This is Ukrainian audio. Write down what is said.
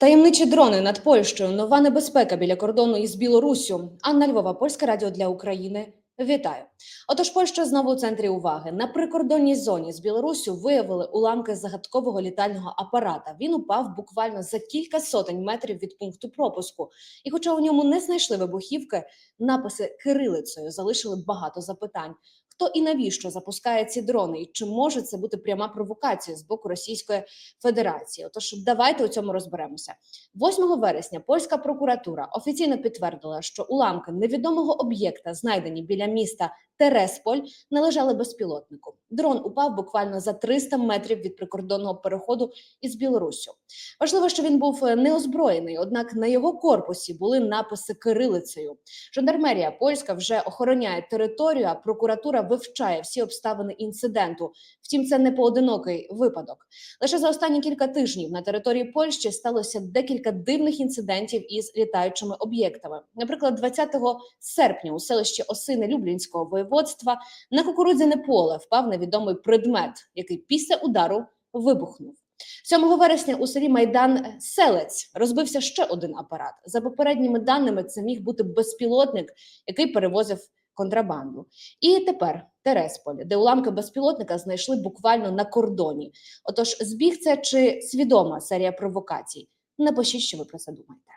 Таємничі дрони над Польщею. Нова небезпека біля кордону із Білоруссю. Анна Львова, Польське радіо для України. Вітаю. Отож, Польща знову у центрі уваги. На прикордонній зоні з Білоруссю виявили уламки загадкового літального апарата. Він упав буквально за кілька сотень метрів від пункту пропуску. І, хоча у ньому не знайшли вибухівки, написи кирилицею залишили багато запитань. Хто і навіщо запускає ці дрони? І чи може це бути пряма провокація з боку Російської Федерації? Отож, давайте у цьому розберемося. 8 вересня польська прокуратура офіційно підтвердила, що уламки невідомого об'єкта, знайдені біля міста Тересполь, належали безпілотнику. Дрон упав буквально за 300 метрів від прикордонного переходу із Білоруссю. Важливо, що він був е, неозброєний, однак на його корпусі були написи кирилицею. Жандармерія польська вже охороняє територію, а прокуратура вивчає всі обставини інциденту. Втім, це не поодинокий випадок. Лише за останні кілька тижнів на території Польщі сталося декілька дивних інцидентів із літаючими об'єктами. Наприклад, 20 серпня у селищі Осини Люблінського воєводства на кукурудзяне поле впав невідомий предмет, який після удару вибухнув. 7 вересня у селі Майдан Селець розбився ще один апарат. За попередніми даними, це міг бути безпілотник, який перевозив контрабанду. І тепер Тересполь, де уламки безпілотника знайшли буквально на кордоні. Отож, збіг це чи свідома серія провокацій? Напишіть, що ви про це думаєте.